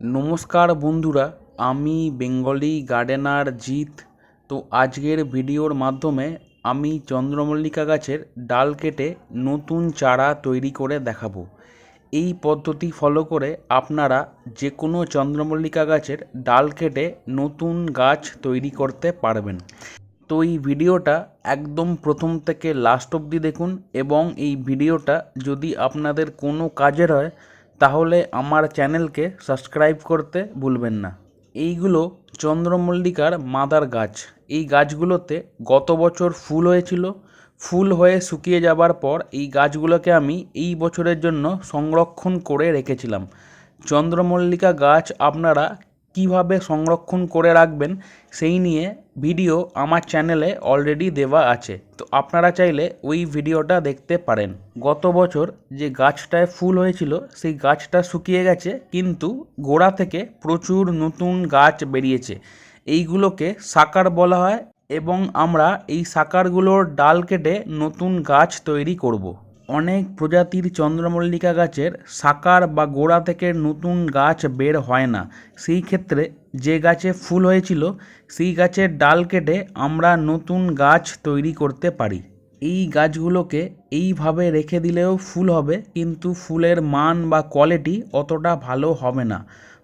নমস্কার বন্ধুরা, আমি বেঙ্গলি গার্ডেনার জিৎ। তো আজকের ভিডিওর মাধ্যমে আমি চন্দ্রমল্লিকা গাছের ডাল কেটে নতুন চারা তৈরি করে দেখাবো। এই পদ্ধতি ফলো করে আপনারা যে কোনো চন্দ্রমল্লিকা গাছের ডাল কেটে নতুন গাছ তৈরি করতে পারবেন। তো এই ভিডিওটা একদম প্রথম থেকে লাস্ট অবধি দেখুন এবং এই ভিডিওটা যদি আপনাদের কোনো কাজের হয় তাহলে আমার চ্যানেলকে সাবস্ক্রাইব করতে ভুলবেন না। এইগুলো চন্দ্রমল্লিকার মাদার গাছ। এই গাছগুলোতে গত বছর ফুল হয়েছিল। ফুল হয়ে শুকিয়ে যাবার পর এই গাছগুলোকে আমি এই বছরের জন্য সংরক্ষণ করে রেখেছিলাম। চন্দ্রমল্লিকা গাছ আপনারা কীভাবে সংরক্ষণ করে রাখবেন সেই নিয়ে ভিডিও আমার চ্যানেলে অলরেডি দেওয়া আছে। তো আপনারা চাইলে ওই ভিডিওটা দেখতে পারেন। গত বছর যে গাছটায় ফুল হয়েছিল, সেই গাছটা শুকিয়ে গেছে, কিন্তু গোড়া থেকে প্রচুর নতুন গাছ বেরিয়েছে। এইগুলোকে সাকার বলা হয় এবং আমরা এই সাকারগুলোর ডাল কেটে নতুন গাছ তৈরি করব। অনেক প্রজাতির চন্দ্রমল্লিকা গাছের সাকার বা গোড়া থেকে নতুন গাছ বের হয় না। সেই ক্ষেত্রে যে গাছে ফুল হয়েছিল, সেই গাছের ডাল কেটে আমরা নতুন গাছ তৈরি করতে পারি। এই গাছগুলোকে এইভাবে রেখে দিলেও ফুল হবে, কিন্তু ফুলের মান বা কোয়ালিটি অতটা ভালো হবে না।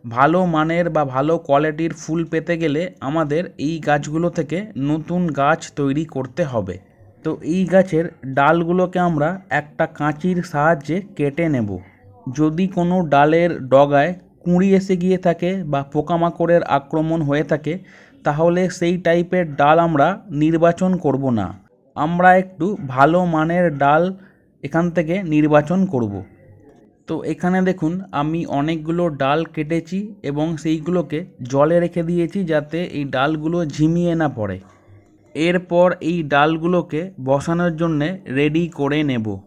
ভালো মানের বা ভালো কোয়ালিটির ফুল পেতে গেলে আমাদের এই গাছগুলো থেকে নতুন গাছ তৈরি করতে হবে। তো এই গাছের ডালগুলোকে আমরা একটা কাঁচির সাহায্যে কেটে নেব। যদি কোনো ডালের ডগায় কুঁড়ি এসে গিয়ে থাকে বা পোকামাকড়ের আক্রমণ হয়ে থাকে, তাহলে সেই টাইপের ডাল আমরা নির্বাচন করব না। আমরা একটু ভালো মানের ডাল এখান থেকে নির্বাচন করব। তো এখানে দেখুন, আমি অনেকগুলো ডাল কেটেছি এবং সেইগুলোকে জলে রেখে দিয়েছি যাতে এই ডালগুলো ঝিমিয়ে না পড়ে। এরপর এই ডালগুলোকে বসানোর জন্যে রেডি করে নেব।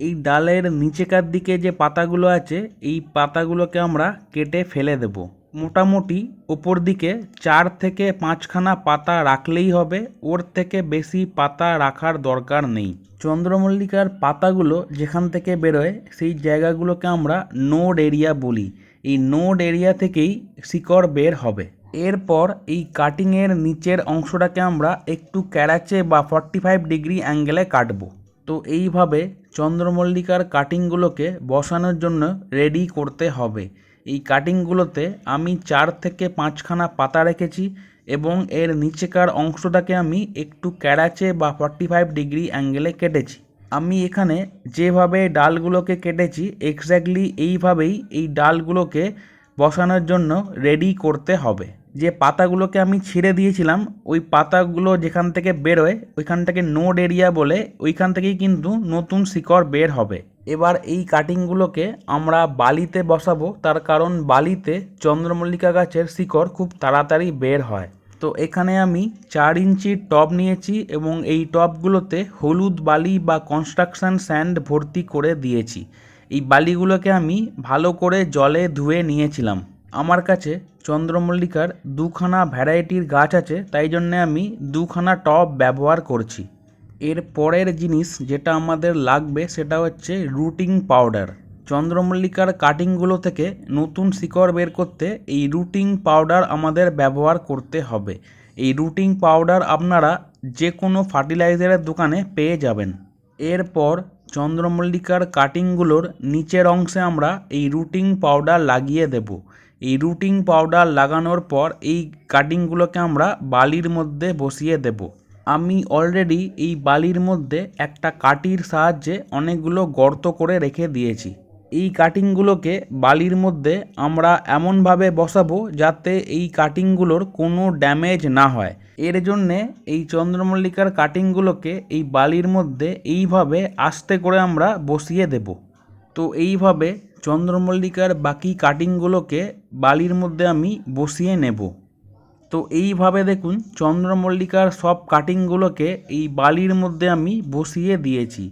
এই ডালের নিচেকার দিকে যে পাতাগুলো আছে, এই পাতাগুলোকে আমরা কেটে ফেলে দেব। মোটামুটি ওপর দিকে চার থেকে পাঁচখানা পাতা রাখলেই হবে, ওর থেকে বেশি পাতা রাখার দরকার নেই। চন্দ্রমল্লিকার পাতাগুলো যেখান থেকে বেরোয়, সেই জায়গাগুলোকে আমরা নোড এরিয়া বলি। এই নোড এরিয়া থেকেই শিকড় বের হবে। এরপর এই কাটিংয়ের নিচের অংশটাকে আমরা একটু ক্যারাচে বা ফর্টি ফাইভ ডিগ্রি অ্যাঙ্গেলে কাটবো। তো এইভাবে চন্দ্রমল্লিকার কাটিংগুলোকে বসানোর জন্য রেডি করতে হবে। এই কাটিংগুলোতে আমি চার থেকে পাঁচখানা পাতা রেখেছি এবং এর নিচেকার অংশটাকে আমি একটু ক্যারাচে বা ফর্টি ফাইভ ডিগ্রি অ্যাঙ্গেলে কেটেছি। আমি এখানে যেভাবে ডালগুলোকে কেটেছি এক্স্যাক্টলি এইভাবেই এই ডালগুলোকে বসানোর জন্য রেডি করতে হবে। যে পাতাগুলোকে আমি ছিঁড়ে দিয়েছিলাম, ওই পাতাগুলো যেখান থেকে বেরোয়, ওইখান থেকে নোড এরিয়া বলে ওইখান থেকেই কিন্তু নতুন শিকড় বের হবে। এবার এই কাটিংগুলোকে আমরা বালিতে বসাবো, তার কারণ বালিতে চন্দ্রমল্লিকা গাছের শিকড় খুব তাড়াতাড়ি বের হয়। তো এখানে আমি চার ইঞ্চির টব নিয়েছি এবং এই টবগুলোতে হলুদ বালি বা কনস্ট্রাকশন স্যান্ড ভর্তি করে দিয়েছি। এই বালিগুলোকে আমি ভালো করে জলে ধুয়ে নিয়েছিলাম। আমার কাছে চন্দ্রমল্লিকার দুখানা ভ্যারাইটির গাছ আছে, তাই জন্যে আমি দুখানা টব ব্যবহার করছি। এর পরের জিনিস যেটা আমাদের লাগবে সেটা হচ্ছে রুটিং পাউডার। চন্দ্রমল্লিকার কাটিংগুলো থেকে নতুন শিকড় বের করতে এই রুটিং পাউডার আমাদের ব্যবহার করতে হবে। এই রুটিং পাউডার আপনারা যে কোনো ফার্টিলাইজারের দোকানে পেয়ে যাবেন। এরপর চন্দ্রমল্লিকার কাটিংগুলোর নিচের অংশে আমরা এই রুটিং পাউডার লাগিয়ে দেব। এই রুটিং পাউডার লাগানোর পর এই কাটিংগুলোকে আমরা বালির মধ্যে বসিয়ে দেব। আমি অলরেডি এই বালির মধ্যে একটা কাঠির সাহায্যে অনেকগুলো গর্ত করে রেখে দিয়েছি। এই কাটিংগুলোকে বালির মধ্যে আমরা এমনভাবে বসাবো যাতে এই কাটিংগুলোর কোনো ড্যামেজ না হয়। এর জন্যে এই চন্দ্রমল্লিকার কাটিংগুলোকে এই বালির মধ্যে এইভাবে আস্তে করে আমরা বসিয়ে দেব। তো এইভাবে চন্দ্রমল্লিকার বাকি কাটিংগুলোকে বালির মধ্যে আমি বসিয়ে নেব। তো এইভাবে দেখুন, চন্দ্রমল্লিকার সব কাটিংগুলোকে এই বালির মধ্যে আমি বসিয়ে দিয়েছি।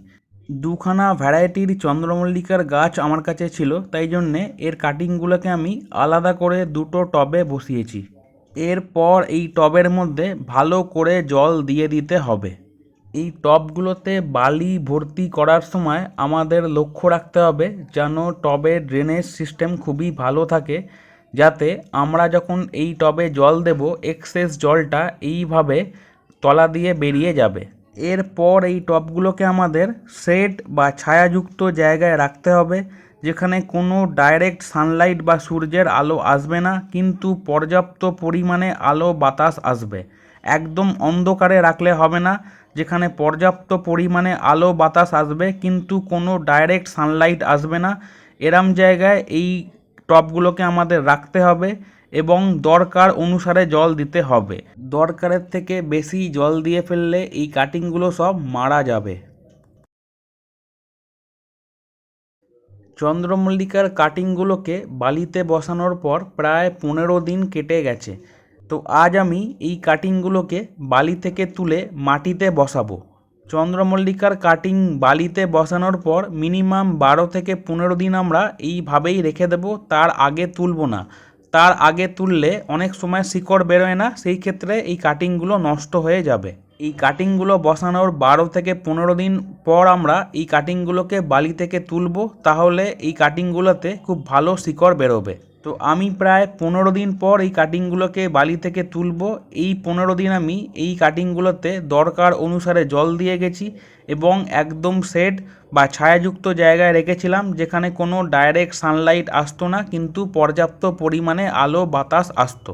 দুখানা ভ্যারাইটির চন্দ্রমল্লিকার গাছ আমার কাছে ছিল, তাই জন্যে এর কাটিংগুলোকে আমি আলাদা করে দুটো টবে বসিয়েছি। এরপর এই টবের মধ্যে ভালো করে জল দিয়ে দিতে হবে। এই টবগুলোতে বালি ভর্তি করার সময় আমাদের লক্ষ্য রাখতে হবে যেন টবের ড্রেনেজ সিস্টেম খুবই ভালো থাকে, যাতে আমরা যখন এই টবে জল দেব, এক্সেস জলটা এইভাবে তলা দিয়ে বেরিয়ে যাবে। এরপর এই টবগুলোকে আমাদের শেড বা ছায়াযুক্ত জায়গায় রাখতে হবে, যেখানে কোনো ডাইরেক্ট সানলাইট বা সূর্যের আলো আসবে না, কিন্তু পর্যাপ্ত পরিমাণে আলো বাতাস আসবে। একদম অন্ধকারে রাখলে হবে না যেখানে পর্যাপ্ত পরিমাণে আলো বাতাস আসবে, কিন্তু কোনো ডাইরেক্ট সানলাইট আসবে না। এরম জায়গায় এই টবগুলোকে আমাদের রাখতে হবে এবং দরকার অনুসারে জল দিতে হবে। দরকারের থেকে বেশি জল দিয়ে ফেললে এই কাটিংগুলো সব মারা যাবে। চন্দ্রমল্লিকার কাটিংগুলোকে বালিতে বসানোর পর প্রায় পনেরো দিন কেটে গেছে। তো আজ আমি এই কাটিংগুলোকে বালি থেকে তুলে মাটিতে বসাবো। চন্দ্রমল্লিকার কাটিং বালিতে বসানোর পর মিনিমাম বারো থেকে পনেরো দিন আমরা এইভাবেই রেখে দেবো, তার আগে তুলব না। তার আগে তুললে অনেক সময় শিকড় বেরোয় না, সেই ক্ষেত্রে এই কাটিংগুলো নষ্ট হয়ে যাবে। এই কাটিংগুলো বসানোর বারো থেকে পনেরো দিন পর আমরা এই কাটিংগুলোকে বালি থেকে তুলব, তাহলে এই কাটিংগুলোতে খুব ভালো শিকড় বেরোবে। তো আমি প্রায় পনেরো দিন পর এই কাটিংগুলোকে বালি থেকে তুলব। এই পনেরো দিন আমি এই কাটিংগুলোতে দরকার অনুসারে জল দিয়ে গেছি এবং একদম সেট বা ছায়াযুক্ত জায়গায় রেখেছিলাম, যেখানে কোনো ডাইরেক্ট সানলাইট আসতো না, কিন্তু পর্যাপ্ত পরিমাণে আলো বাতাস আসতো।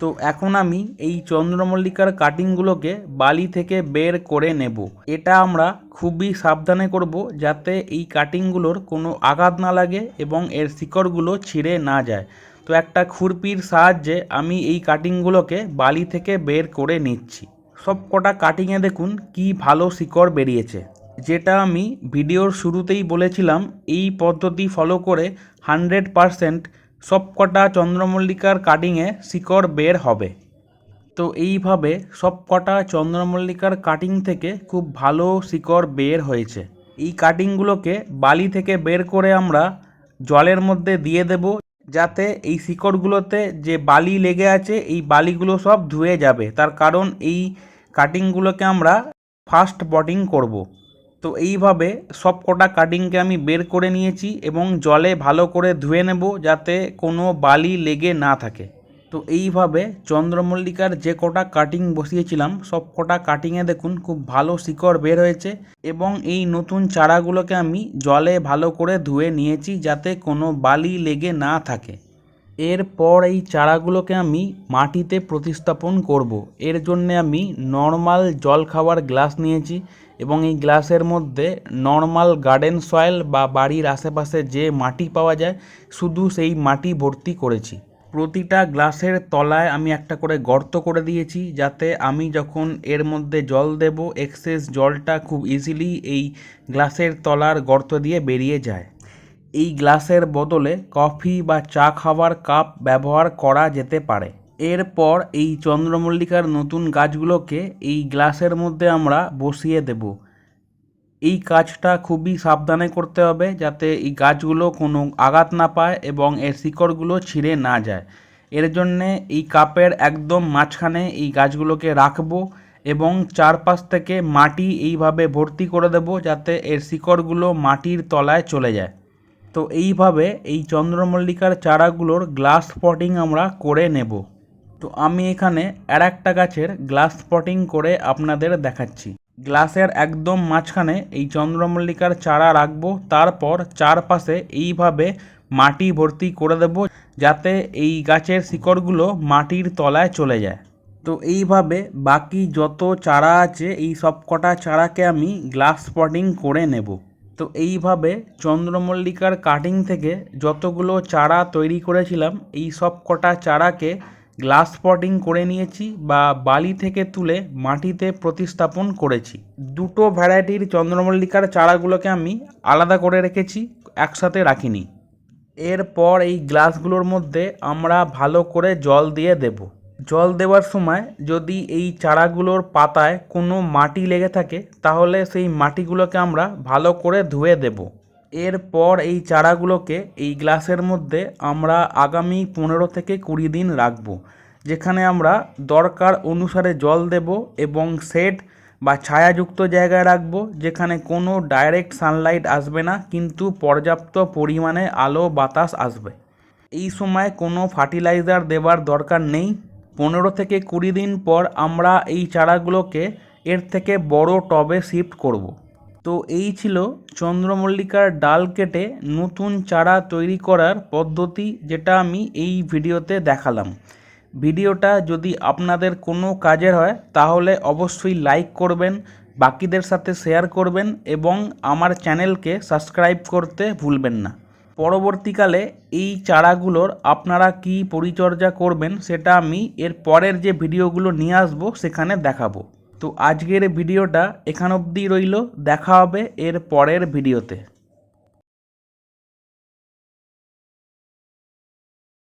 তো এখন আমি এই চন্দ্রমল্লিকার কাটিংগুলোকে বালি থেকে বের করে নেব। এটা আমরা খুবই সাবধানে করব যাতে এই কাটিংগুলোর কোনো আঘাত না লাগে এবং এর শিকড়গুলো ছিঁড়ে না যায়। তো একটা খুরপির সাহায্যে আমি এই কাটিংগুলোকে বালি থেকে বের করে নিচ্ছি। সব কটা কাটিংয়ে দেখুন কি ভালো শিকড় বেরিয়েছে। যেটা আমি ভিডিওর শুরুতেই বলেছিলাম, এই পদ্ধতি ফলো করে হান্ড্রেড পারসেন্ট সবকটা চন্দ্রমল্লিকার কাটিংয়ে শিকড় বের হবে। তো এইভাবে সবকটা চন্দ্রমল্লিকার কাটিং থেকে খুব ভালো শিকড় বের হয়েছে। এই কাটিংগুলোকে বালি থেকে বের করে আমরা জলের মধ্যে দিয়ে দেব, যাতে এই শিকড়গুলোতে যে বালি লেগে আছে, এই বালিগুলো সব ধুয়ে যাবে। তার কারণ এই কাটিংগুলোকে আমরা ফাস্ট বটিং করব। তো এইভাবে সব কটা কাটিংকে আমি বের করে নিয়েছি এবং জলে ভালো করে ধুয়ে নেব যাতে কোনো বালি লেগে না থাকে। তো এইভাবে চন্দ্রমল্লিকার যে কটা কাটিং বসিয়েছিলাম, সব কটা কাটিংয়ে দেখুন খুব ভালো শিকড় বের হয়েছে এবং এই নতুন চারাগুলোকে আমি জলে ভালো করে ধুয়ে নিয়েছি যাতে কোনো বালি লেগে না থাকে। এরপর এই চারাগুলোকে আমি মাটিতে প্রতিস্থাপন করব। এর জন্যে আমি নর্মাল জল খাওয়ার গ্লাস নিয়েছি। এবং এই গ্লাসের মধ্যে নর্মাল গার্ডেন সয়েল বা বাড়ির আশেপাশে যে মাটি পাওয়া যায়, শুধু সেই মাটি ভর্তি করেছি। প্রতিটা গ্লাসের তলায় আমি একটা করে গর্ত করে দিয়েছি, যাতে আমি যখন এর মধ্যে জল দেব এক্সেস জলটা খুব ইজিলি এই গ্লাসের তলার গর্ত দিয়ে বেরিয়ে যায়। এই গ্লাসের বদলে কফি বা চা খাওয়ার কাপ ব্যবহার করা যেতে পারে। এরপর এই চন্দ্রমল্লিকার নতুন গাছগুলোকে এই গ্লাসের মধ্যে আমরা বসিয়ে দেব। এই কাজটা খুবই সাবধানে করতে হবে যাতে এই গাছগুলো কোনো আঘাত না পায় এবং এর শিকড়গুলো ছিঁড়ে না যায়। এর জন্যে এই কাপের একদম মাঝখানে এই গাছগুলোকে রাখব এবং চারপাশ থেকে মাটি এইভাবে ভর্তি করে দেব যাতে এর শিকড়গুলো মাটির তলায় চলে যায়। তো এইভাবে এই চন্দ্রমল্লিকার চারাগুলোর গ্লাস পটিং আমরা করে নেব। তো আমি এখানে আর একটা গাছের গ্লাস পটিং করে আপনাদের দেখাচ্ছি। গ্লাসের একদম মাঝখানে এই চন্দ্রমল্লিকার চারা রাখব, তারপর চারপাশে এইভাবে মাটি ভর্তি করে দেব যাতে এই গাছের শিকড়গুলো মাটির তলায় চলে যায়। তো এইভাবে বাকি যত চারা আছে, এই সব কটা চারাকে আমি গ্লাস পটিং করে নেব। তো এইভাবে চন্দ্রমল্লিকার কাটিং থেকে যতগুলো চারা তৈরি করেছিলাম, এই সব কটা চারাকে গ্লাস পটিং করে নিয়েছি বা বালি থেকে তুলে মাটিতে প্রতিস্থাপন করেছি। দুটো ভ্যারাইটির চন্দ্রমল্লিকার চারাগুলোকে আমি আলাদা করে রেখেছি, একসাথে রাখিনি। এরপর এই গ্লাসগুলোর মধ্যে আমরা ভালো করে জল দিয়ে দেব। জল দেওয়ার সময় যদি এই চারাগুলোর পাতায় কোনো মাটি লেগে থাকে, তাহলে সেই মাটিগুলোকে আমরা ভালো করে ধুয়ে দেব। এরপর এই চারাগুলোকে এই গ্লাসের মধ্যে আমরা আগামী পনেরো থেকে কুড়ি দিন রাখব, যেখানে আমরা দরকার অনুসারে জল দেব এবং সেট বা ছায়াযুক্ত জায়গায় রাখব, যেখানে কোনো ডাইরেক্ট সানলাইট আসবে না, কিন্তু পর্যাপ্ত পরিমাণে আলো বাতাস আসবে এই সময় কোনো ফার্টিলাইজার দেওয়ার দরকার নেই পনেরো থেকে কুড়ি দিন পর আমরা এই চারাগুলোকে এর থেকে বড় টবে শিফট করব। তো এই ছিল চন্দ্রমল্লিকার ডাল কেটে নতুন চারা তৈরি করার পদ্ধতি যেটা আমি এই ভিডিওতে দেখালাম। ভিডিওটা যদি আপনাদের কোনো কাজের হয়, তাহলে অবশ্যই লাইক করবেন, বাকিদের সাথে শেয়ার করবেন এবং আমার চ্যানেলকে সাবস্ক্রাইব করতে ভুলবেন না। পরবর্তীকালে এই চারাগুলোর আপনারা কি পরিচর্যা করবেন, সেটা আমি এর পরের যে ভিডিওগুলো নিয়ে আসব, সেখানে দেখাবো। তো আজকের ভিডিওটা এখান অবধি রইল দেখা হবে এর পরের ভিডিওতে।